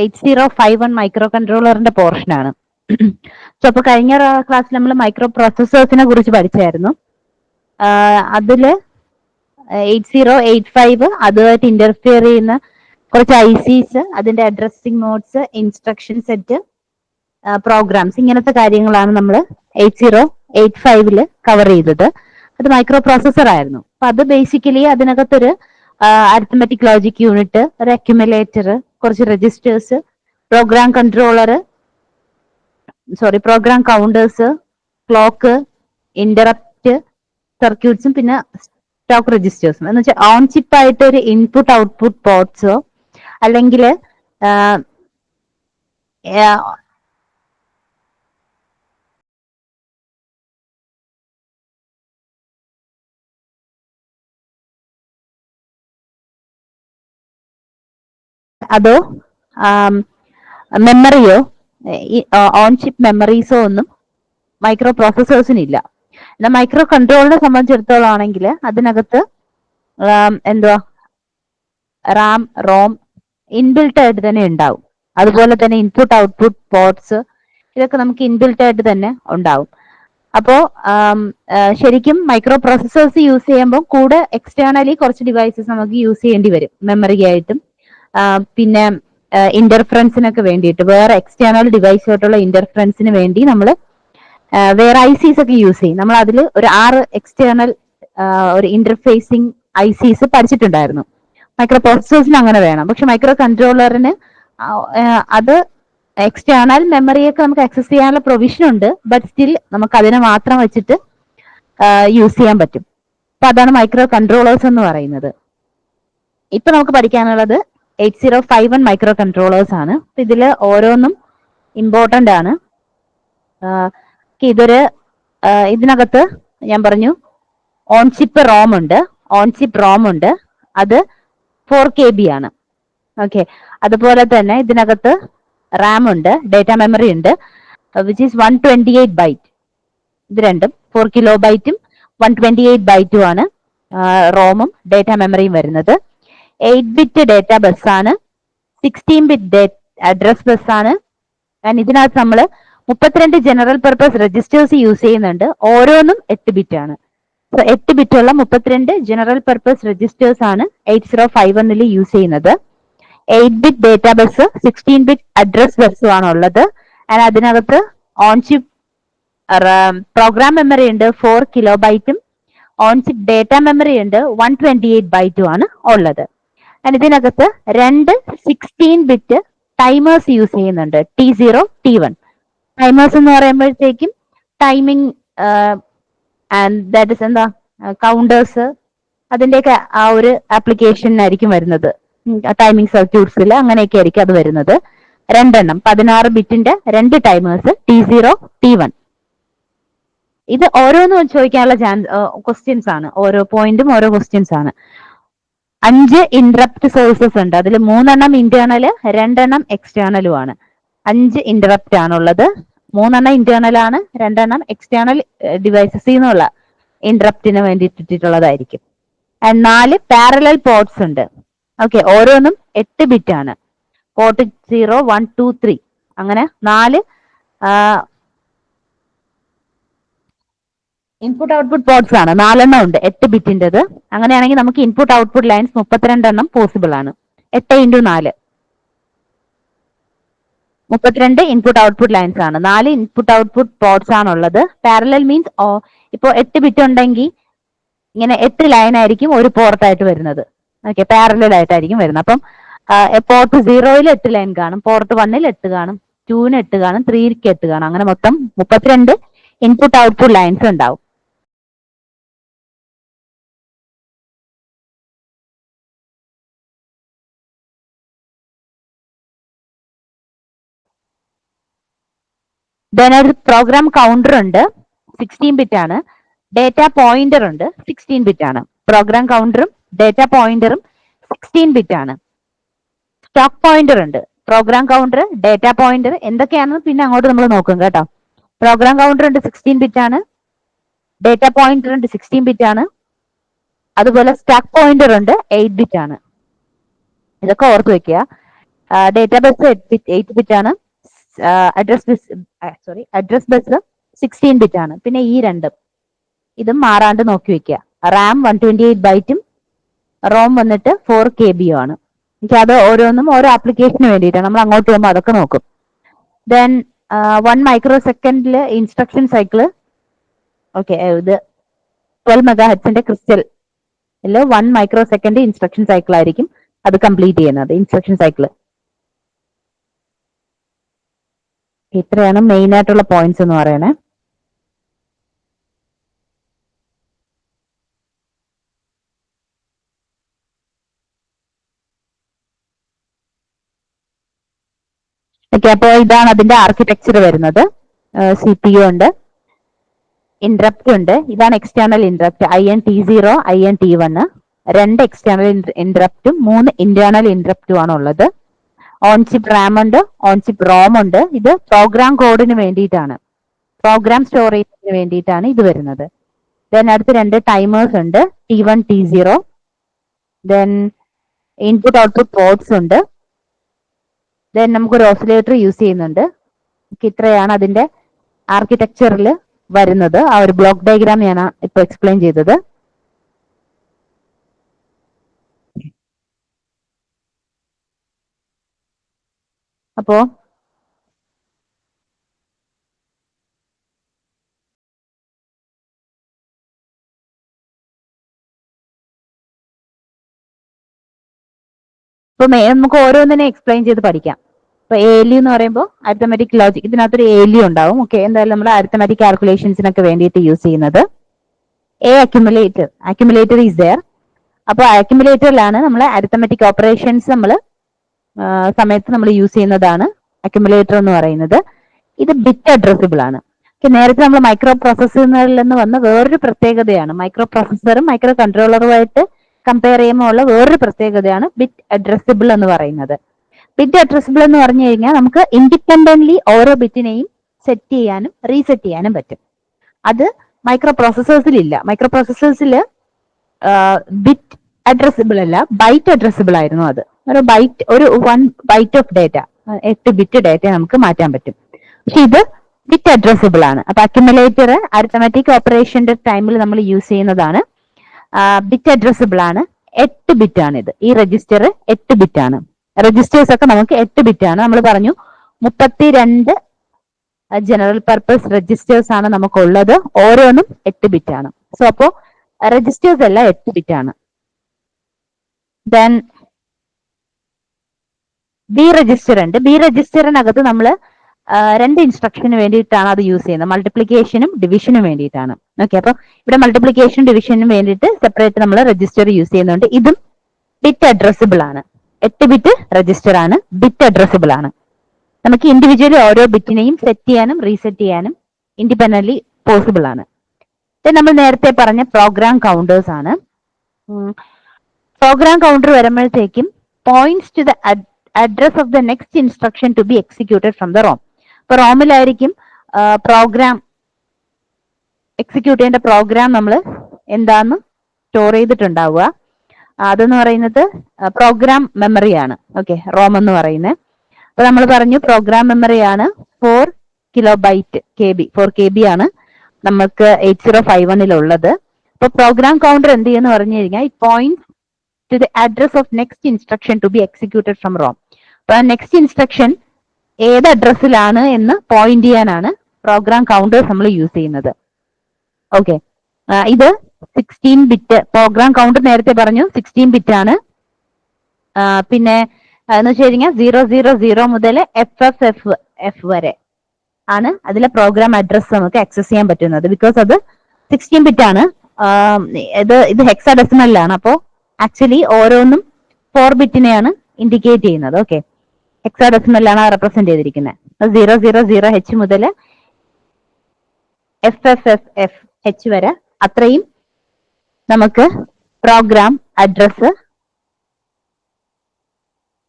Eight zero five one micro കൺട്രോളറിന്റെ പോർഷനാണ്. So അപ്പൊ കഴിഞ്ഞ ക്ലാസ്സിൽ നമ്മൾ മൈക്രോ പ്രോസസ്സേഴ്സിനെ കുറിച്ച് പഠിച്ചായിരുന്നു. അതിൽ എയ്റ്റ് സീറോ എയ്റ്റ് ഫൈവ് അതുമായിട്ട് ഇന്റർഫിയർ ചെയ്യുന്ന കുറച്ച് ഐ സീസ് അതിന്റെ addressing modes instruction set programs ഇങ്ങനത്തെ കാര്യങ്ങളാണ് നമ്മൾ എയ്റ്റ് സീറോ എയ്റ്റ് ഫൈവിൽ കവർ ചെയ്തത്. അത് മൈക്രോ പ്രോസസർ ആയിരുന്നു. അപ്പൊ അത് ബേസിക്കലി അതിനകത്തൊരു അരിത്തമെറ്റിക് ലോജിക് യൂണിറ്റ് ഒരു അക്യുമുലേറ്റർ കുറച്ച് registers program controller sorry program counters clock interrupt സർക്യൂട്ട്സും പിന്നെ സ്റ്റോക്ക് രജിസ്റ്റേഴ്സും എന്ന് വെച്ചാൽ ഓൺ ചിപ്പ് ആയിട്ട് ഒരു ഇൻപുട്ട് ഔട്ട്പുട്ട് പോർട്സോ അല്ലെങ്കിൽ അതോ മെമ്മറിയോ ഓൺ ചിപ്പ് മെമ്മറീസോ ഒന്നും മൈക്രോ പ്രോസസ്സേഴ്സിനില്ല എന്നാൽ മൈക്രോ കൺട്രോളിനെ സംബന്ധിച്ചിടത്തോളം ആണെങ്കിൽ അതിനകത്ത് എന്തുവാ റാം റോം ഇൻബിൽട്ട് ആയിട്ട് തന്നെ ഉണ്ടാവും. അതുപോലെ തന്നെ ഇൻപുട്ട് ഔട്ട്പുട്ട് പോർട്സ് ഇതൊക്കെ നമുക്ക് ഇൻബിൽട്ട് ആയിട്ട് തന്നെ ഉണ്ടാവും. അപ്പോ ശരിക്കും മൈക്രോ പ്രോസസ്സേഴ്സ് യൂസ് ചെയ്യുമ്പോൾ കൂടെ എക്സ്റ്റേണലി കുറച്ച് ഡിവൈസസ് നമുക്ക് യൂസ് ചെയ്യേണ്ടി വരും മെമ്മറി ആയിട്ടും. പിന്നെ ഇന്റർഫറൻസിനൊക്കെ വേണ്ടിയിട്ട് വേറെ എക്സ്റ്റേണൽ ഡിവൈസായിട്ടുള്ള ഇന്റർഫറൻസിന് വേണ്ടി നമ്മൾ വേറെ ഐ സീസ് ഒക്കെ യൂസ് ചെയ്യും. നമ്മൾ അതിൽ ഒരു ആറ് എക്സ്റ്റേണൽ ഒരു ഇന്റർഫേസിങ് ഐ സീസ് പഠിച്ചിട്ടുണ്ടായിരുന്നു. മൈക്രോ പ്രോസസേഴ്സിന് അങ്ങനെ വേണം. പക്ഷെ മൈക്രോ കൺട്രോളറിന് അത് എക്സ്റ്റേണൽ മെമ്മറിയൊക്കെ നമുക്ക് ആക്സസ് ചെയ്യാനുള്ള പ്രൊവിഷൻ ഉണ്ട്. ബട്ട് സ്റ്റിൽ നമുക്ക് അതിനെ മാത്രം വെച്ചിട്ട് യൂസ് ചെയ്യാൻ പറ്റും. അപ്പൊ അതാണ് മൈക്രോ കൺട്രോളേഴ്സ് എന്ന് പറയുന്നത്. ഇപ്പൊ നമുക്ക് പഠിക്കാനുള്ളത് eight zero five one micro controllers ആണ് ഇതിൽ ഓരോന്നും ഇമ്പോർട്ടന്റ് ആണ്. ഇതൊരു ഇതിനകത്ത് ഞാൻ പറഞ്ഞു ഓൺ ചിപ്പ് റോം ഉണ്ട്. ഓൺ ചിപ്പ് റോം ഉണ്ട്. അത് ഫോർ കെ ബി ആണ്. ഓക്കെ അതുപോലെ തന്നെ ഇതിനകത്ത് റാം ഉണ്ട് ഡേറ്റ മെമ്മറി ഉണ്ട് which is one twenty eight byte ഇത് രണ്ടും ഫോർ കിലോ ബൈറ്റും വൺ ട്വന്റി എയ്റ്റ് ബൈറ്റും ആണ് റോമും ഡേറ്റ മെമ്മറിയും വരുന്നത്. എയ്റ്റ് ബിറ്റ് ഡേറ്റ ബസ് ആണ് സിക്സ്റ്റീൻ ബിറ്റ് അഡ്രസ് ബസ് ആണ്. ആൻഡ് ഇതിനകത്ത് നമ്മൾ മുപ്പത്തിരണ്ട് ജനറൽ പർപ്പസ് രജിസ്റ്റേഴ്സ് യൂസ് ചെയ്യുന്നുണ്ട്. ഓരോന്നും എട്ട് ബിറ്റ് ആണ്. എട്ട് ബിറ്റ് ഉള്ള മുപ്പത്തിരണ്ട് ജനറൽ പർപ്പസ് രജിസ്റ്റേഴ്സ് ആണ് എയ്റ്റ് സീറോ ഫൈവ് ഒന്നിൽ യൂസ് ചെയ്യുന്നത്. Eight bit data bus sixteen bit address ബസ്സും ആണ് ഉള്ളത്. ആൻഡ് അതിനകത്ത് ഓൺ ചിപ്പ് പ്രോഗ്രാം മെമ്മറി ഉണ്ട് ഫോർ കിലോ ബൈറ്റും ഓൺ ചിപ്പ് ഡേറ്റ മെമ്മറി ഉണ്ട് വൺ ട്വന്റി എയ്റ്റ് ബൈറ്റും ആണ് ഉള്ളത്. ആൻഡ് ഇതിനകത്ത് രണ്ട് സിക്സ്റ്റീൻ ബിറ്റ് ടൈമേഴ്സ് യൂസ് ചെയ്യുന്നുണ്ട്. T zero T one timers എന്ന് പറയുമ്പോഴത്തേക്കും ടൈമിംഗ് ആൻഡ് ദാറ്റ് ഇസ് എന്താ കൗണ്ടേഴ്സ് അതിന്റെയൊക്കെ ആ ഒരു ആപ്ലിക്കേഷനായിരിക്കും വരുന്നത്. ടൈമിംഗ് സർക്യൂട്ട്സിൽ അങ്ങനെയൊക്കെ ആയിരിക്കും അത് വരുന്നത്. രണ്ടെണ്ണം പതിനാറ് ബിറ്റിന്റെ രണ്ട് timers T zero T one ഇത് ഓരോന്നും ചോദിക്കാനുള്ള ചാൻസ് ക്വസ്റ്റ്യൻസ് ആണ്. ഓരോ പോയിന്റും ഓരോ ക്വസ്റ്റ്യൻസ് ആണ്. അഞ്ച് ഇന്ററപ്റ്റ് സോഴ്സസ് ഉണ്ട്. അതിൽ മൂന്നെണ്ണം ഇന്റേണൽ രണ്ടെണ്ണം എക്സ്റ്റേണലും ആണ്. അഞ്ച് ഇന്ററപ്റ്റ് ആണുള്ളത്. മൂന്നെണ്ണം ഇന്റേണൽ ആണ് രണ്ടെണ്ണം എക്സ്റ്റേണൽ ഡിവൈസസിൽ നിന്നുള്ള ഇന്ററപ്റ്റിന് വേണ്ടിയിട്ടുള്ളതായിരിക്കും നാല് പാരലൽ പോർട്സ് ഉണ്ട്. ഓക്കെ ഓരോന്നും എട്ട് ബിറ്റ് ആണ്. Port zero one two three അങ്ങനെ നാല് ഇൻപുട്ട് ഔട്ട്പുട്ട് പോർട്സ് ആണ്. നാലെണ്ണം ഉണ്ട്. എട്ട് ബിറ്റിന്റെത്. അങ്ങനെയാണെങ്കിൽ നമുക്ക് ഇൻപുട്ട് ഔട്ട്പുട്ട് ലൈൻസ് മുപ്പത്തിരണ്ടെണ്ണം പോസിബിൾ ആണ്. എട്ട് ഇന്റു നാല്. മുപ്പത്തിരണ്ട് ഇൻപുട്ട് ഔട്ട്പുട്ട് ലൈൻസ് ആണ്. നാല് ഇൻപുട്ട് ഔട്ട്പുട്ട് പോർട്സ് ആണുള്ളത്. പാരലൽ മീൻസ് ഇപ്പോൾ എട്ട് ബിറ്റ് ഉണ്ടെങ്കിൽ ഇങ്ങനെ എട്ട് ലൈൻ ആയിരിക്കും ഒരു പോർട്ടായിട്ട് വരുന്നത്. ഓക്കെ പാരലൽ ആയിട്ടായിരിക്കും വരുന്നത്. അപ്പം പോർട്ട് സീറോയിൽ എട്ട് ലൈൻ കാണും. പോർട്ട് വണ്ണിൽ എട്ട് കാണും. ടൂവിന് എട്ട് കാണും. ത്രീക്ക് എട്ട് കാണും. അങ്ങനെ മൊത്തം മുപ്പത്തിരണ്ട് ഇൻപുട്ട് ഔട്ട്പുട്ട് ലൈൻസ് ഉണ്ടാവും. ദെൻ ഒരു പ്രോഗ്രാം കൗണ്ടർ ഉണ്ട്. സിക്സ്റ്റീൻ ബിറ്റ് ആണ്. ഡേറ്റ പോയിന്റർ ഉണ്ട്. സിക്സ്റ്റീൻ ബിറ്റ് ആണ്. പ്രോഗ്രാം കൗണ്ടറും ഡേറ്റ പോയിന്ററും സിക്സ്റ്റീൻ ബിറ്റ് ആണ്. സ്റ്റോക്ക് പോയിന്റർ ഉണ്ട്. പ്രോഗ്രാം കൗണ്ടർ ഡേറ്റ പോയിന്റർ എന്തൊക്കെയാണെന്ന് പിന്നെ അങ്ങോട്ട് നമ്മൾ നോക്കും കേട്ടോ. പ്രോഗ്രാം കൗണ്ടർ ഉണ്ട് സിക്സ്റ്റീൻ ബിറ്റ് ആണ്. ഡേറ്റ പോയിന്റർ ഉണ്ട് സിക്സ്റ്റീൻ ബിറ്റ് ആണ്. അതുപോലെ സ്റ്റാക്ക് പോയിന്റർ ഉണ്ട് എയ്റ്റ് ബിറ്റ് ആണ്. ഇതൊക്കെ ഓർത്ത് വെക്കുക. ഡേറ്റാബേസ് എയ്റ്റ് ബിറ്റ് ആണ്. Address bus sorry address bus sixteen bit ആണ്. പിന്നെ ഈ രണ്ടും. ഇതും മാറാണ്ട് നോക്കി വെക്കുക. റാം വൺ ട്വന്റി എയ്റ്റ് ബൈറ്റും റോം വന്നിട്ട് ഫോർ കെ ബിയും ആണ്. എനിക്ക് അത് ഓരോന്നും ഓരോ ആപ്ലിക്കേഷന് വേണ്ടിയിട്ടാണ്. നമ്മൾ അങ്ങോട്ട് പോകുമ്പോൾ അതൊക്കെ നോക്കും. ദെൻ വൺ മൈക്രോ സെക്കൻഡിൽ ഇൻസ്ട്രക്ഷൻ സൈക്കിൾ ഓക്കെ ഇത് twelve mega ഹെഡ്സിന്റെ crystal one micro second instruction cycle ആയിരിക്കും അത് കംപ്ലീറ്റ് ചെയ്യുന്നത് ഇൻസ്ട്രക്ഷൻ സൈക്കിൾ ഇത്രയാണ് മെയിൻ ആയിട്ടുള്ള പോയിന്റ്സ് എന്ന് പറയണേ ഓക്കെ അപ്പോൾ ഇതാണ് അതിന്റെ ആർക്കിടെക്ചർ വരുന്നത്. സി പി യു ഉണ്ട്. ഇൻട്രപ്റ്റ് ഉണ്ട്. ഇതാണ് external interrupt I N T zero I N T one രണ്ട് എക്സ്റ്റേണൽ ഇൻട്രപ്റ്റും മൂന്ന് ഇന്റേണൽ ഇൻട്രപ്റ്റും ആണ് ഉള്ളത്. ഓൺ ചിപ്പ് റാം ഉണ്ട് ഓൺ ചിപ്പ് റോം ഉണ്ട്. ഇത് പ്രോഗ്രാം കോഡിന് വേണ്ടിയിട്ടാണ്. പ്രോഗ്രാം സ്റ്റോറേജിന് വേണ്ടിയിട്ടാണ് ഇത് വരുന്നത്. ദെൻ അടുത്ത് രണ്ട് ടൈമേഴ്സ് ഉണ്ട് T one T zero then input output ports ഉണ്ട്. ദെൻ നമുക്കൊരു ഓസിലേറ്റർ യൂസ് ചെയ്യുന്നുണ്ട്. ഇത്രയാണ് അതിന്റെ ആർക്കിടെക്ചറിൽ വരുന്നത്. ആ ഒരു ബ്ലോക്ക് ഡയഗ്രാം ഞാൻ ഇപ്പൊ എക്സ്പ്ലെയിൻ ചെയ്തത്. അപ്പോ ഇപ്പൊ നമുക്ക് ഓരോന്നിനെ എക്സ്പ്ലെയിൻ ചെയ്ത് പഠിക്കാം. ഇപ്പൊ എലി എന്ന് പറയുമ്പോൾ അരിത്തമാറ്റിക് ലോജിക് ഇതിനകത്തൊരു എലി ഉണ്ടാവും. ഓക്കെ എന്തായാലും നമ്മൾ അരിത്തമാറ്റിക് കാൽക്കുലേഷൻസിനൊക്കെ വേണ്ടിയിട്ട് യൂസ് ചെയ്യുന്നത്. A accumulator accumulator is there അപ്പോൾ അക്യുമുലേറ്ററിലാണ് നമ്മൾ അരിത്തമാറ്റിക് ഓപ്പറേഷൻസ് നമ്മൾ സമയത്ത് നമ്മൾ യൂസ് ചെയ്യുന്നതാണ് അക്യുമുലേറ്റർ എന്ന് പറയുന്നത്. ഇത് ബിറ്റ് അഡ്രസ്സിബിൾ ആണ്. നേരത്തെ നമ്മൾ മൈക്രോ പ്രോസസ്സറിൽ നിന്ന് വന്ന വേറൊരു പ്രത്യേകതയാണ്. മൈക്രോ പ്രോസസ്സറും മൈക്രോ കൺട്രോളറുമായിട്ട് കമ്പയർ ചെയ്യുമ്പോൾ ഉള്ള വേറൊരു പ്രത്യേകതയാണ് ബിറ്റ് അഡ്രസ്സിബിൾ എന്ന് പറയുന്നത്. ബിറ്റ് അഡ്രസ്സിബിൾ എന്ന് പറഞ്ഞു കഴിഞ്ഞാൽ നമുക്ക് ഇൻഡിപെൻഡന്റ്ലി ഓരോ ബിറ്റിനെയും സെറ്റ് ചെയ്യാനും റീസെറ്റ് ചെയ്യാനും പറ്റും. അത് മൈക്രോ പ്രോസസ്സേഴ്സിൽ ഇല്ല മൈക്രോ പ്രോസസ്സേഴ്സിൽ ബിറ്റ് അഡ്രസ്സിബിൾ അല്ല ബൈറ്റ് അഡ്രസ്സിബിൾ ആയിരുന്നു അത്. ഒരു ബൈറ്റ് ഒരു വൺ ബൈറ്റ് ഓഫ് ഡേറ്റ എട്ട് ബിറ്റ് ഡേറ്റ നമുക്ക് മാറ്റാൻ പറ്റും. പക്ഷെ ഇത് ബിറ്റ് അഡ്രസ്സബിൾ ആണ്. അപ്പൊ അക്യുമുലേറ്റർ അരിത്തമാറ്റിക് ഓപ്പറേഷന്റെ ടൈമിൽ നമ്മൾ യൂസ് ചെയ്യുന്നതാണ്. ബിറ്റ് അഡ്രസ്സബിൾ ആണ്. എട്ട് ബിറ്റ് ആണ് ഇത്. ഈ രജിസ്റ്റർ എട്ട് ബിറ്റ് ആണ്. രജിസ്റ്റേഴ്സ് ഒക്കെ നമുക്ക് എട്ട് ബിറ്റ് ആണ്. നമ്മൾ പറഞ്ഞു മുപ്പത്തിരണ്ട് ജനറൽ പർപ്പസ് രജിസ്റ്റേഴ്സ് ആണ് നമുക്കുള്ളത്. ഓരോന്നും എട്ട് ബിറ്റ് ആണ്. സോ അപ്പോ രജിസ്റ്റേഴ്സ് എല്ലാം എട്ട് ബിറ്റ് ആണ്. ദെൻ ബി രജിസ്റ്റർ ഉണ്ട്. ബി രജിസ്റ്ററിനകത്ത് നമ്മൾ രണ്ട് ഇൻസ്ട്രക്ഷന് വേണ്ടിയിട്ടാണ് അത് യൂസ് ചെയ്യുന്നത്. മൾട്ടിപ്ലിക്കേഷനും ഡിവിഷനും വേണ്ടിയിട്ടാണ്. ഓക്കെ അപ്പൊ ഇവിടെ മൾട്ടിപ്ലിക്കേഷനും ഡിവിഷനും വേണ്ടിയിട്ട് സെപ്പറേറ്റ് നമ്മൾ രജിസ്റ്റർ യൂസ് ചെയ്യുന്നുണ്ട്. ഇതും ബിറ്റ് അഡ്രസ്സിബിൾ ആണ്. എട്ട് ബിറ്റ് രജിസ്റ്റർ ആണ്. ബിറ്റ് അഡ്രസ്സിബിൾ ആണ്. നമുക്ക് ഇൻഡിവിജ്വലി ഓരോ ബിറ്റിനെയും സെറ്റ് ചെയ്യാനും റീസെറ്റ് ചെയ്യാനും ഇൻഡിപെൻഡന്റ് പോസിബിൾ ആണ്. നമ്മൾ നേരത്തെ പറഞ്ഞ പ്രോഗ്രാം കൗണ്ടേഴ്സ് ആണ്. പ്രോഗ്രാം കൗണ്ടർ വരുമ്പോഴത്തേക്കും points to the address of the next instruction to be executed from the ROM ഇപ്പൊ റോമിലായിരിക്കും പ്രോഗ്രാം എക്സിക്യൂട്ട് ചെയ്യേണ്ട പ്രോഗ്രാം നമ്മൾ എന്താന്ന് സ്റ്റോർ ചെയ്തിട്ടുണ്ടാവുക. അതെന്ന് പറയുന്നത് പ്രോഗ്രാം മെമ്മറിയാണ് ഓക്കെ റോം എന്ന് പറയുന്നത്. അപ്പൊ നമ്മൾ പറഞ്ഞു program മെമ്മറിയാണ് four kilo byte K B four K B ആണ് നമുക്ക് എയ്റ്റ് സീറോ ഫൈവ് വണ്ണിലുള്ളത് അപ്പൊ പ്രോഗ്രാം കൗണ്ടർ എന്ത് ചെയ്യുന്നു പറഞ്ഞു കഴിഞ്ഞാൽ point to the address of next instruction to be executed from ROM next instruction ഏത് അഡ്രസ്സിലാണ് എന്ന് പോയിന്റ് ചെയ്യാനാണ് പ്രോഗ്രാം കൗണ്ടേഴ്സ് നമ്മൾ യൂസ് ചെയ്യുന്നത്. ഓക്കെ ഇത് സിക്സ്റ്റീൻ ബിറ്റ് പ്രോഗ്രാം കൗണ്ടർ നേരത്തെ പറഞ്ഞു സിക്സ്റ്റീൻ ബിറ്റ് ആണ്. പിന്നെ എന്ന് വെച്ച് കഴിഞ്ഞാൽ സീറോ സീറോ സീറോ മുതൽ എഫ് എഫ് എഫ് എഫ് വരെ ആണ് അതിലെ പ്രോഗ്രാം അഡ്രസ് നമുക്ക് ആക്സസ് ചെയ്യാൻ പറ്റുന്നത്. ബിക്കോസ് അത് സിക്സ്റ്റീൻ ബിറ്റ് ആണ്. ഇത് ഇത് ഹെക്സാഡെസിമലിലാണ് അപ്പോൾ ആക്ച്വലി ഓരോന്നും ഫോർ ബിറ്റിനെയാണ് ഇൻഡിക്കേറ്റ് ചെയ്യുന്നത്. ഓക്കെ ഹെക്സാഡെസിമലിലാണ് റെപ്രസെന്റ് ചെയ്തിരിക്കുന്നത് സീറോ സീറോ സീറോ എച്ച് മുതൽ F F F F H വരെ അത്രയും നമുക്ക് പ്രോഗ്രാം അഡ്രസ്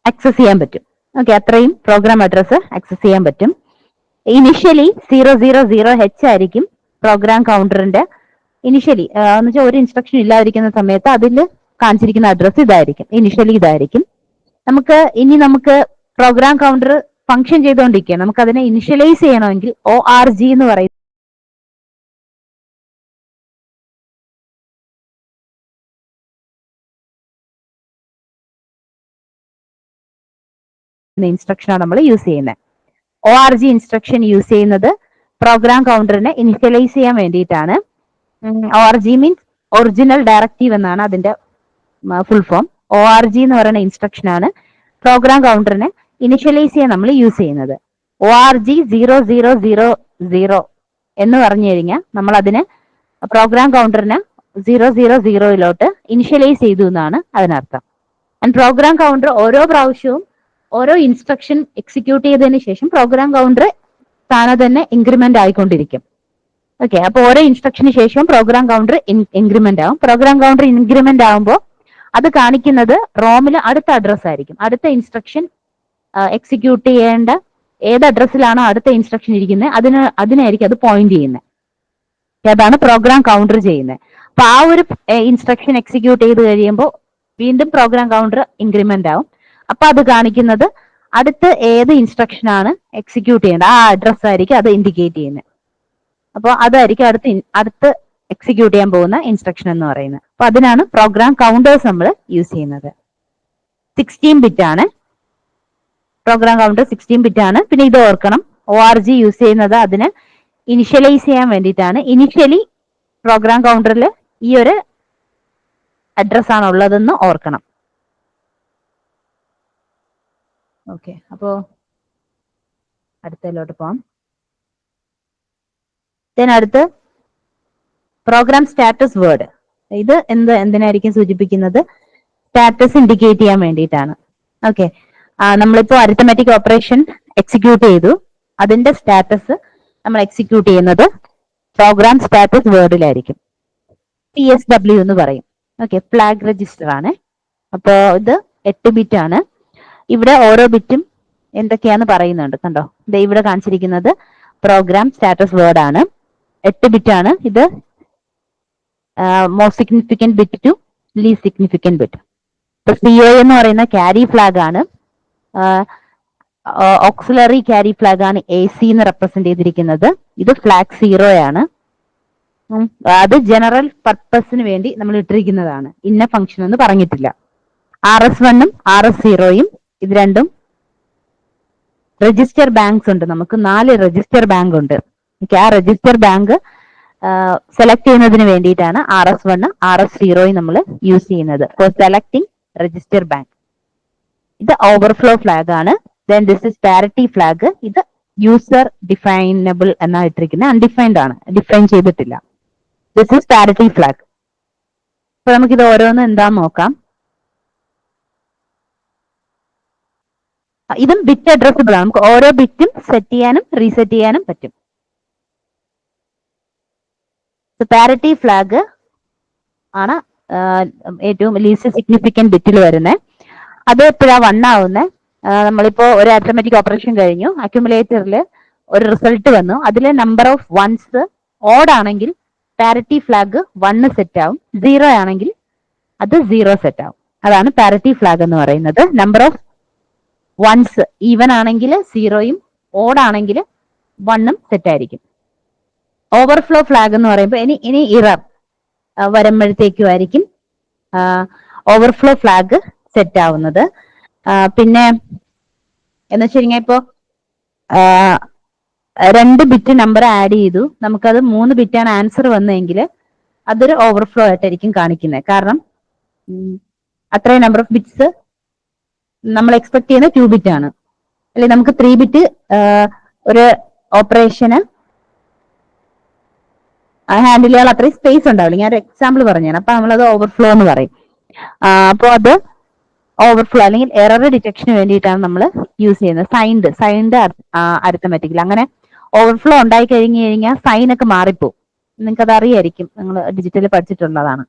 ആക്സസ് ചെയ്യാൻ പറ്റും. ഓക്കെ അത്രയും പ്രോഗ്രാം അഡ്രസ് ആക്സസ് ചെയ്യാൻ പറ്റും. Initially zero zero zero H ആയിരിക്കും പ്രോഗ്രാം കൗണ്ടറിന്റെ ഇനിഷ്യലി എന്ന് വെച്ചാൽ ഒരു ഇൻസ്ട്രക്ഷൻ ഇല്ലാതിരിക്കുന്ന സമയത്ത് അതിൽ കാണിച്ചിരിക്കുന്ന അഡ്രസ് ഇതായിരിക്കും. ഇനിഷ്യലി ഇതായിരിക്കും. നമുക്ക് ഇനി നമുക്ക് പ്രോഗ്രാം കൗണ്ടർ ഫംഗ്ഷൻ ചെയ്തുകൊണ്ടിരിക്കുകയാണ്. നമുക്ക് അതിനെ ഇനിഷ്യലൈസ് ചെയ്യണമെങ്കിൽ ഒ ആർ ജി എന്ന് പറയുന്ന ഇൻസ്ട്രക്ഷനാണ് നമ്മൾ യൂസ് ചെയ്യുന്നത്. O R G instruction use ചെയ്യുന്നത് പ്രോഗ്രാം കൗണ്ടറിനെ ഇനിഷ്യലൈസ് ചെയ്യാൻ വേണ്ടിയിട്ടാണ്. O R G means original directive എന്നാണ് അതിന്റെ full form O R G എന്ന് പറയുന്ന ഇൻസ്ട്രക്ഷൻ ആണ് പ്രോഗ്രാം കൗണ്ടറിനെ ഇനിഷ്യലൈസ് ചെയ്യാൻ നമ്മൾ യൂസ് ചെയ്യുന്നത്. O R G zero zero zero zero എന്ന് പറഞ്ഞു കഴിഞ്ഞാൽ നമ്മൾ അതിന് പ്രോഗ്രാം കൗണ്ടറിന് സീറോ സീറോ സീറോയിലോട്ട് ഇനിഷ്യലൈസ് ചെയ്തു എന്നാണ് അതിനർത്ഥം. ആൻഡ് പ്രോഗ്രാം കൗണ്ടർ ഓരോ പ്രാവശ്യവും ഓരോ ഇൻസ്ട്രക്ഷൻ എക്സിക്യൂട്ട് ചെയ്തതിന് ശേഷം പ്രോഗ്രാം കൗണ്ടർ താനെ തന്നെ ഇൻക്രിമെന്റ് ആയിക്കൊണ്ടിരിക്കും. ഓക്കെ അപ്പോൾ ഓരോ ഇൻസ്ട്രക്ഷന് ശേഷം പ്രോഗ്രാം കൗണ്ടർ ഇൻക്രിമെന്റ് ആവും. പ്രോഗ്രാം കൗണ്ടർ ഇൻക്രിമെന്റ് ആവുമ്പോൾ അത് കാണിക്കുന്നത് റോമിൽ അടുത്ത അഡ്രസ് ആയിരിക്കും. അടുത്ത ഇൻസ്ട്രക്ഷൻ എക്സിക്യൂട്ട് ചെയ്യേണ്ട ഏത് അഡ്രസ്സിലാണോ അടുത്ത ഇൻസ്ട്രക്ഷൻ ഇരിക്കുന്നത് അതിന് അതിനായിരിക്കും അത് പോയിന്റ് ചെയ്യുന്നത് അതാണ് പ്രോഗ്രാം കൗണ്ടർ ചെയ്യുന്നത് അപ്പൊ ആ ഒരു ഇൻസ്ട്രക്ഷൻ എക്സിക്യൂട്ട് ചെയ്ത് കഴിയുമ്പോൾ വീണ്ടും പ്രോഗ്രാം കൗണ്ടർ ഇൻക്രിമെന്റ് ആവും. അപ്പൊ അത് കാണിക്കുന്നത് അടുത്ത് ഏത് ഇൻസ്ട്രക്ഷൻ ആണ് എക്സിക്യൂട്ട് ചെയ്യേണ്ടത്? ആ അഡ്രസ് ആയിരിക്കും അത് ഇൻഡിക്കേറ്റ് ചെയ്യുന്നത് അപ്പോൾ അതായിരിക്കും അടുത്ത് അടുത്ത് എക്സിക്യൂട്ട് ചെയ്യാൻ പോകുന്ന ഇൻസ്ട്രക്ഷൻ എന്ന് പറയുന്നത് അപ്പൊ അതിനാണ് പ്രോഗ്രാം കൗണ്ടേഴ്സ് നമ്മൾ യൂസ് ചെയ്യുന്നത്. സിക്സ്റ്റീൻ ബിറ്റ് ആണ്. പ്രോഗ്രാം കൗണ്ടർ സിക്സ്റ്റീൻ ബിറ്റ് ആണ്. പിന്നെ ഇത് ഓർക്കണം. ഒ ആർ ജി യൂസ് ചെയ്യുന്നത് അതിന് ഇനിഷ്യലൈസ് ചെയ്യാൻ വേണ്ടിയിട്ടാണ്. ഇനിഷ്യലി പ്രോഗ്രാം കൗണ്ടറിൽ ഈ ഒരു അഡ്രസ് ആണ് ഉള്ളതെന്ന് ഓർക്കണം. ഓക്കെ അപ്പോ അടുത്തതിലോട്ട് പോവാം. അടുത്ത് പ്രോഗ്രാം സ്റ്റാറ്റസ് വേർഡ് ഇത് എന്ത് എന്തിനായിരിക്കും സൂചിപ്പിക്കുന്നത്? സ്റ്റാറ്റസ് ഇൻഡിക്കേറ്റ് ചെയ്യാൻ വേണ്ടിയിട്ടാണ്. ഓക്കെ നമ്മളിപ്പോ അരിത്തമാറ്റിക് ഓപ്പറേഷൻ എക്സിക്യൂട്ട് ചെയ്തു. അതിന്റെ സ്റ്റാറ്റസ് നമ്മൾ എക്സിക്യൂട്ട് ചെയ്യുന്നത് പ്രോഗ്രാം സ്റ്റാറ്റസ് വേർഡിലായിരിക്കും പി എസ് ഡബ്ല്യു എന്ന് പറയും. ഓക്കെ ഫ്ലാഗ് രജിസ്റ്റർ ആണ്. അപ്പോ ഇത് എട്ട് ബിറ്റ് ആണ്. ഇവിടെ ഓരോ ബിറ്റും എന്തൊക്കെയാന്ന് പറയുന്നുണ്ട് കണ്ടോ? ഇത് ഇവിടെ കാണിച്ചിരിക്കുന്നത് പ്രോഗ്രാം സ്റ്റാറ്റസ് വേർഡ് ആണ്. എട്ട് ബിറ്റ് ആണ്. ഇത് most significant bit to least significant bit ഇപ്പൊ സി ഒ എന്ന് പറയുന്ന ക്യാരി ഫ്ലാഗ് ആണ്. ഓക്സിലറി ക്യാരി ഫ്ലാഗ് ആണ് എ സി എന്ന് റെപ്രസെന്റ് ചെയ്തിരിക്കുന്നത്. ഇത് ഫ്ലാഗ് സീറോ ആണ്. അത് ജനറൽ പർപ്പസിന് വേണ്ടി നമ്മൾ ഇട്ടിരിക്കുന്നതാണ്. ഇന്ന ഫംഗ്ഷൻ എന്ന് പറഞ്ഞിട്ടില്ല. ആർ എസ് വണ്ണും ആർ എസ് സീറോയും ഇത് രണ്ടും രജിസ്റ്റർ ബാങ്ക്സ് ഉണ്ട്. നമുക്ക് നാല് രജിസ്റ്റർ ബാങ്ക് ഉണ്ട്. ആ രജിസ്റ്റർ ബാങ്ക് സെലക്ട് ചെയ്യുന്നതിന് വേണ്ടിയിട്ടാണ് R S one R S സീറോയും നമ്മൾ യൂസ് ചെയ്യുന്നത്. ഫോർ സെലക്ടിങ് രജിസ്റ്റർ ബാങ്ക് ഇത് ഓവർഫ്ലോ ഫ്ലാഗ് ആണ്. Then this is parity flag ഇത് യൂസർ ഡിഫൈനബിൾ എന്നാ ഇട്ടിരിക്കുന്നത് അൺഡിഫൈൻഡ് ആണ്. ഡിഫൈൻ ചെയ്തിട്ടില്ല. ദിസ് ഇസ് പാരിറ്റി ഫ്ലാഗ് അപ്പൊ നമുക്കിത് ഓരോന്ന് എന്താ നോക്കാം. ഇതും ബിറ്റ് അഡ്രസ്സബിൾ ആണ്. നമുക്ക് ഓരോ ബിറ്റും സെറ്റ് ചെയ്യാനും റീസെറ്റ് ചെയ്യാനും പറ്റും. പാരിറ്റി ഫ്ലാഗ് ആണ് ഏറ്റവും ലീസ്റ്റ് സിഗ്നിഫിക്കന്റ് ബിറ്റിൽ വരുന്നത് അത് എപ്പോഴാ വണ്ണാവുന്നത് നമ്മളിപ്പോ ഒരു ആറ്റോമാറ്റിക് ഓപ്പറേഷൻ കഴിഞ്ഞു. അക്യുമുലേറ്ററിൽ ഒരു റിസൾട്ട് വന്നു. അതിലെ നമ്പർ ഓഫ് വൺസ് ഓഡ് ആണെങ്കിൽ പാരറ്റി ഫ്ലാഗ് വണ്ണ് സെറ്റ് ആവും. സീറോ ആണെങ്കിൽ അത് സീറോ സെറ്റ് ആവും. അതാണ് പാരറ്റി ഫ്ലാഗ് എന്ന് പറയുന്നത്. നമ്പർ ഓഫ് വൺസ് ഈവൻ ആണെങ്കിൽ സീറോയും ഓഡ് ആണെങ്കിൽ വണ്ണും സെറ്റ് ആയിരിക്കും. ഓവർഫ്ലോ ഫ്ലാഗ് എന്ന് പറയുമ്പോൾ ഇനി ഇനി ഇറർ വരുമ്പോഴത്തേക്കും ആയിരിക്കും ഓവർഫ്ലോ ഫ്ലാഗ് സെറ്റ് ആവുന്നത്. പിന്നെ എന്ന് വെച്ച് കഴിഞ്ഞാൽ രണ്ട് ബിറ്റ് നമ്പർ ആഡ് ചെയ്തു. നമുക്കത് മൂന്ന് ബിറ്റാണ് ആൻസർ വന്നതെങ്കിൽ അതൊരു ഓവർഫ്ലോ ആയിട്ടായിരിക്കും കാണിക്കുന്നത്. കാരണം അത്രയും നമ്പർ ഓഫ് ബിറ്റ്സ് നമ്മൾ എക്സ്പെക്ട് ചെയ്യുന്ന ടു ബിറ്റ് ആണ്. അല്ലെ നമുക്ക് ത്രീ ബിറ്റ് ഒരു ഓപ്പറേഷന് ചെയ്യാൻ അത്രയും സ്പേസ് ഉണ്ടാവില്ല. ഞാൻ ഒരു എക്സാമ്പിൾ പറഞ്ഞുതരാം. അപ്പൊ നമ്മളത് ഓവർഫ്ലോ എന്ന് പറയും. അപ്പോൾ അത് ഓവർഫ്ലോ അല്ലെങ്കിൽ എറർ ഡിറ്റക്ഷന് വേണ്ടിയിട്ടാണ് നമ്മൾ യൂസ് ചെയ്യുന്നത്. സൈൻഡ് സൈൻഡ് അരിത്തമാറ്റിക്കൽ അങ്ങനെ ഓവർഫ്ലോ ഉണ്ടായി കഴിഞ്ഞു കഴിഞ്ഞാൽ സൈൻ ഒക്കെ മാറിപ്പോവും. നിങ്ങൾക്ക് അത് അറിയായിരിക്കും നിങ്ങൾ ഡിജിറ്റലിൽ പഠിച്ചിട്ടുള്ളതാണ്.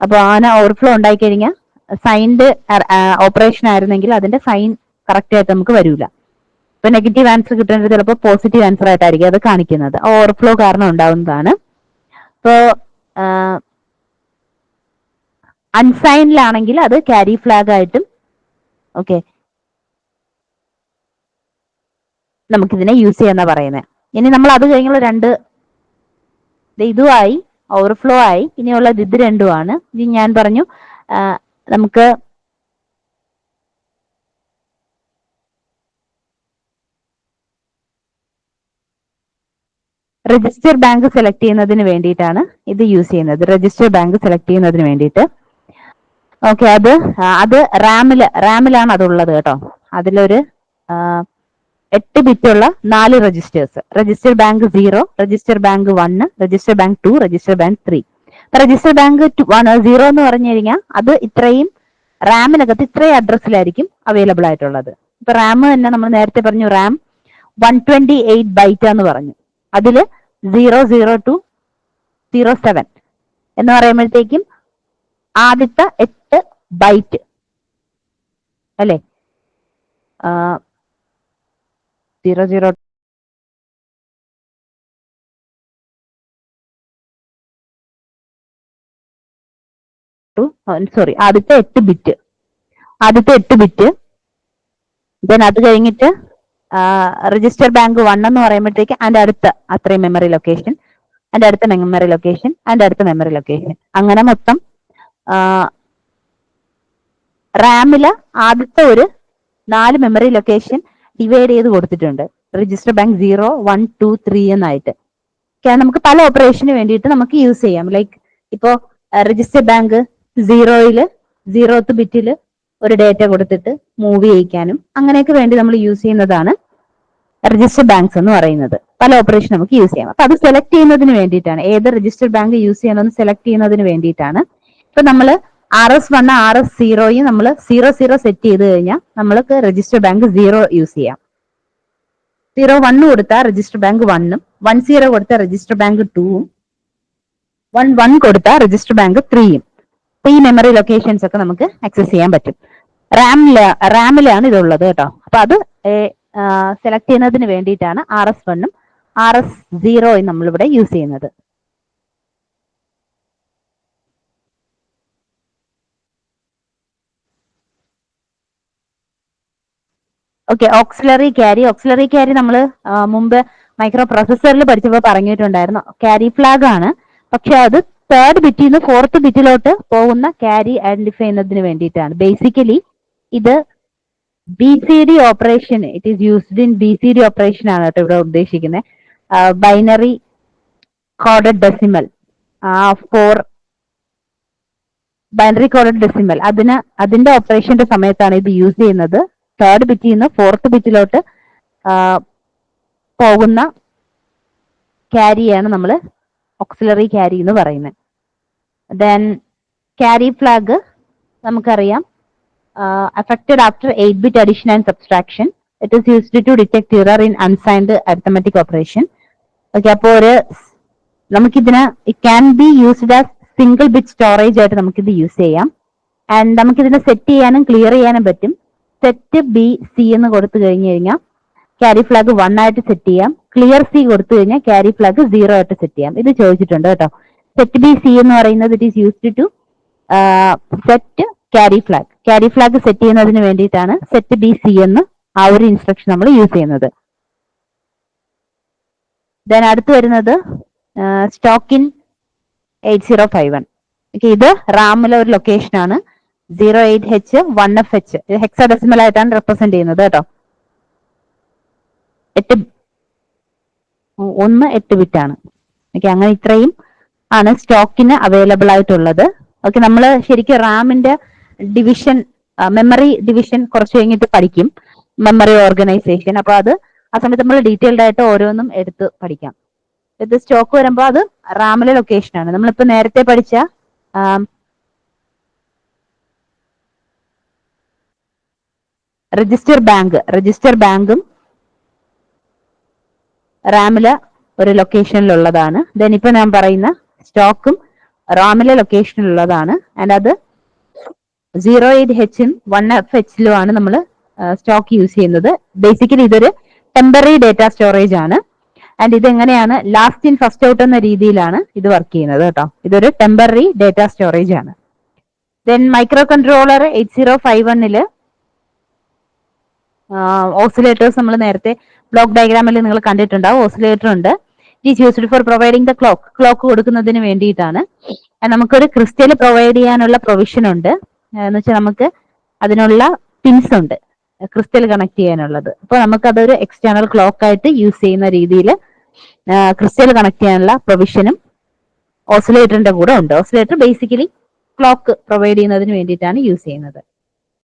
അപ്പോൾ അങ്ങനെ ഓവർഫ്ലോ ഉണ്ടായി കഴിഞ്ഞാൽ സൈൻഡ് ഓപ്പറേഷൻ ആയിരുന്നെങ്കിൽ അതിന്റെ സൈൻ കറക്റ്റ് ആയിട്ട് നമുക്ക് വരില്ല ഇപ്പൊ നെഗറ്റീവ് ആൻസർ കിട്ടേണ്ടത് ചിലപ്പോൾ പോസിറ്റീവ് ആൻസർ ആയിട്ടായിരിക്കും അത് കാണിക്കുന്നത്. ഓവർഫ്ലോ കാരണം ഉണ്ടാവുന്നതാണ്. ഇപ്പോ അൺസൈനിലാണെങ്കിൽ അത് ക്യാരി ഫ്ലാഗ് ആയിട്ടും ഓക്കെ നമുക്കിതിനെ യൂസ് ചെയ്യാന്നാ പറയുന്നത് ഇനി നമ്മൾ അത് കഴിഞ്ഞുള്ള രണ്ട് ഇതുമായി ഓവർഫ്ലോ ആയി ഇനിയുള്ളത് ഇത് രണ്ടുമാണ്. ഇനി ഞാൻ പറഞ്ഞു നമുക്ക് രജിസ്റ്റർ ബാങ്ക് സെലക്ട് ചെയ്യുന്നതിന് വേണ്ടിയിട്ടാണ് ഇത് യൂസ് ചെയ്യുന്നത്. രജിസ്റ്റർ ബാങ്ക് സെലക്ട് ചെയ്യുന്നതിന് വേണ്ടിയിട്ട്. ഓക്കെ അത് അത് റാമിൽ റാമിലാണ് അതുള്ളത് കേട്ടോ. അതിലൊരു എട്ട് ബിറ്റ് ഉള്ള നാല് registers register bank zero register bank one register bank two register bank three register bank zero എന്ന് പറഞ്ഞു കഴിഞ്ഞാൽ അത് ഇത്രയും റാമിനകത്ത് ഇത്രയും അഡ്രസ്സിലായിരിക്കും അവൈലബിൾ ആയിട്ടുള്ളത്. ഇപ്പൊ റാം തന്നെ നമ്മൾ നേരത്തെ പറഞ്ഞു RAM one twenty eight byte എന്ന് പറഞ്ഞു. അതിൽ zero zero two zero seven എന്ന് പറയുമ്പോഴത്തേക്കും ആദ്യത്തെ എട്ട് ബൈറ്റ്. അല്ലേ? സീറോ സീറോ സോറി ആദ്യത്തെ എട്ട് ബിറ്റ് ആദ്യത്തെ എട്ട് ബിറ്റ് ദെൻ അത് കഴിഞ്ഞിട്ട് രജിസ്റ്റർ ബാങ്ക് വൺ എന്ന് പറയുമ്പോഴത്തേക്ക് അതിന്റെ അടുത്ത അത്രയും മെമ്മറി ലൊക്കേഷൻ അതിന്റെ അടുത്ത മെമ്മറി ലൊക്കേഷൻ അതിന്റെ അടുത്ത മെമ്മറി ലൊക്കേഷൻ അങ്ങനെ മൊത്തം റാമിൽ ആദ്യത്തെ ഒരു നാല് മെമ്മറി ലൊക്കേഷൻ ഡിവൈഡ് ചെയ്ത് കൊടുത്തിട്ടുണ്ട്. Register bank zero one two three എന്നായിട്ട്. നമുക്ക് പല ഓപ്പറേഷന് വേണ്ടിയിട്ട് നമുക്ക് യൂസ് ചെയ്യാം. ലൈക്ക് ഇപ്പോ രജിസ്റ്റർ ബാങ്ക് സീറോയിൽ സീറോത്ത് ബിറ്റിൽ ഒരു ഡേറ്റ കൊടുത്തിട്ട് മൂവ് ചെയ്യിക്കാനും അങ്ങനെയൊക്കെ വേണ്ടി നമ്മൾ യൂസ് ചെയ്യുന്നതാണ് രജിസ്റ്റർ ബാങ്ക്സ് എന്ന് പറയുന്നത്. പല ഓപ്പറേഷൻ നമുക്ക് യൂസ് ചെയ്യാം. അപ്പൊ അത് സെലക്ട് ചെയ്യുന്നതിന് വേണ്ടിയിട്ടാണ്. ഏത് രജിസ്റ്റർ ബാങ്ക് യൂസ് ചെയ്യണമെന്ന് സെലക്ട് ചെയ്യുന്നതിന് വേണ്ടിയിട്ടാണ് ഇപ്പൊ നമ്മൾ R S one R S സീറോയും നമ്മൾ സീറോ സീറോ സെറ്റ് ചെയ്ത് കഴിഞ്ഞാൽ നമ്മൾക്ക് രജിസ്റ്റർ ബാങ്ക് സീറോ യൂസ് ചെയ്യാം. സീറോ വണ്ണ് കൊടുത്താൽ രജിസ്റ്റർ ബാങ്ക് വണ്ണും വൺ സീറോ കൊടുത്താൽ രജിസ്റ്റർ ബാങ്ക് ടൂവും വൺ വൺ കൊടുത്താൽ രജിസ്റ്റർ ബാങ്ക് ത്രീയും അപ്പൊ ഈ മെമ്മറി ലൊക്കേഷൻസ് ഒക്കെ നമുക്ക് ആക്സസ് ചെയ്യാൻ പറ്റും. റാമില റാമിലാണ് ഇതുള്ളത് കേട്ടോ. അപ്പൊ അത് സെലക്ട് ചെയ്യുന്നതിന് വേണ്ടിയിട്ടാണ് ആർ എസ് വണ്ണും ആർ എസ് സീറോയും നമ്മളിവിടെ യൂസ് ചെയ്യുന്നത്. Okay auxiliary carry auxiliary carry നമ്മൾ മുമ്പ് മൈക്രോ പ്രോസസ്സറിൽ പഠിച്ചപ്പോൾ പറഞ്ഞിട്ടുണ്ടായിരുന്നു. ക്യാരി ഫ്ലാഗ് ആണ്. പക്ഷെ അത് തേർഡ് ബിറ്റിൽ നിന്ന് ഫോർത്ത് ബിറ്റിലോട്ട് പോകുന്ന ക്യാരി ഐഡന്റിഫൈ ചെയ്യുന്നതിന് വേണ്ടിയിട്ടാണ്. ബേസിക്കലി ഇത് B C D operation it is used in B C D operation ആണ് കേട്ടോ ഇവിടെ ഉദ്ദേശിക്കുന്നത് binary coded decimal for binary coded decimal അതിന് അതിന്റെ ഓപ്പറേഷന്റെ സമയത്താണ് ഇത് യൂസ് ചെയ്യുന്നത്. തേർഡ് ബിറ്റിൽ നിന്ന് ഫോർത്ത് ബിറ്റിലോട്ട് പോകുന്ന ക്യാരിയാണ് നമ്മൾ ഓക്സിലറി ക്യാരി എന്ന് പറയുന്നത് ദെൻ ക്യാരി ഫ്ലാഗ് നമുക്കറിയാം. affected after 8 bit addition and subtraction. It is used to detect error in unsigned arithmetic operation okay അപ്പോൾ ഒരു നമുക്കിതിന് it can be used as single bit storage ആയിട്ട് നമുക്കിത് യൂസ് ചെയ്യാം. And നമുക്കിതിനെ സെറ്റ് ചെയ്യാനും clear ചെയ്യാനും പറ്റും. സെറ്റ് ബി സി എന്ന് കൊടുത്തു കഴിഞ്ഞു കഴിഞ്ഞാൽ ക്യാരി ഫ്ലാഗ് വൺ ആയിട്ട് സെറ്റ് ചെയ്യാം. ക്ലിയർ സി കൊടുത്തു കഴിഞ്ഞാൽ ക്യാരി ഫ്ലാഗ് സീറോ ആയിട്ട് സെറ്റ് ചെയ്യാം. ഇത് ചോദിച്ചിട്ടുണ്ട് കേട്ടോ. സെറ്റ് ബി സി എന്ന് പറയുന്നത് it is used to set carry flag carry flag set ചെയ്യുന്നതിന് വേണ്ടിയിട്ടാണ് സെറ്റ് ബി സി എന്ന് ആ ഒരു ഇൻസ്ട്രക്ഷൻ നമ്മൾ യൂസ് ചെയ്യുന്നത്. ദെൻ അടുത്ത് വരുന്നത് stack in eight zero five one ഇത് റാമിലെ ഒരു ലൊക്കേഷൻ ആണ്. Zero eight H one F H hexadecimal ആയിട്ടാണ് റെപ്രസെന്റ് ചെയ്യുന്നത് കേട്ടോ. എട്ട് ഒന്ന് എട്ട് ബിറ്റ് ആണ് ഓക്കെ അങ്ങനെ ഇത്രയും ആണ് സ്റ്റോക്കിന് അവൈലബിൾ ആയിട്ടുള്ളത്. ഓക്കെ നമ്മൾ ശരിക്കും റാമിന്റെ ഡിവിഷൻ മെമ്മറി ഡിവിഷൻ കുറച്ച് കഴിഞ്ഞിട്ട് പഠിക്കും. മെമ്മറി ഓർഗനൈസേഷൻ അപ്പൊ അത് ആ സമയത്ത് നമ്മൾ ഡീറ്റെയിൽഡ് ആയിട്ട് ഓരോന്നും എടുത്ത് പഠിക്കാം. ഇത് സ്റ്റോക്ക് വരുമ്പോൾ അത് റാമിലെ ലൊക്കേഷൻ ആണ്. നമ്മളിപ്പോ നേരത്തെ പഠിച്ച രജിസ്റ്റർ ബാങ്ക് രജിസ്റ്റർ ബാങ്കും റാമില ഒരു ലൊക്കേഷനിലുള്ളതാണ് ദെൻ ഇപ്പൊ ഞാൻ പറയുന്ന സ്റ്റോക്കും റാമിലെ ലൊക്കേഷനിലുള്ളതാണ് ആൻഡ് അത് സീറോ എയ്റ്റ് എച്ചും വൺ എഫ് എച്ചിലും ആണ് നമ്മൾ സ്റ്റോക്ക് യൂസ് ചെയ്യുന്നത്. ബേസിക്കലി ഇതൊരു ടെമ്പററി ഡേറ്റ സ്റ്റോറേജ് ആണ്. ആൻഡ് ഇത് എങ്ങനെയാണ് ലാസ്റ്റ് ഇൻ ഫസ്റ്റ് ഔട്ട് എന്ന രീതിയിലാണ് ഇത് വർക്ക് ചെയ്യുന്നത് കേട്ടോ. ഇതൊരു ടെമ്പററി ഡേറ്റ സ്റ്റോറേജ് ആണ്. Then micro controller eight zero five വണ്ണിൽ ഓസിലേറ്റേഴ്സ് നമ്മൾ നേരത്തെ ബ്ലോക്ക് ഡയഗ്രാമിൽ നിങ്ങൾ കണ്ടിട്ടുണ്ടാവും ഓസിലേറ്റർ ഉണ്ട്. It used for providing the clock clock കൊടുക്കുന്നതിന് വേണ്ടിയിട്ടാണ്. നമുക്കൊരു ക്രിസ്റ്റൽ പ്രൊവൈഡ് ചെയ്യാനുള്ള പ്രൊവിഷൻ ഉണ്ട്. എന്ന് വെച്ചാൽ നമുക്ക് അതിനുള്ള പിൻസ് ഉണ്ട്. ക്രിസ്റ്റൽ കണക്ട് ചെയ്യാനുള്ളത്. അപ്പോൾ നമുക്കതൊരു എക്സ്റ്റേണൽ ക്ലോക്ക് ആയിട്ട് യൂസ് ചെയ്യുന്ന രീതിയിൽ ക്രിസ്റ്റൽ കണക്ട് ചെയ്യാനുള്ള പ്രൊവിഷനും ഓസിലേറ്ററിന്റെ കൂടെ ഉണ്ട്. ഓസിലേറ്റർ ബേസിക്കലി ക്ലോക്ക് പ്രൊവൈഡ് ചെയ്യുന്നതിന് വേണ്ടിയിട്ടാണ് യൂസ് ചെയ്യുന്നത്.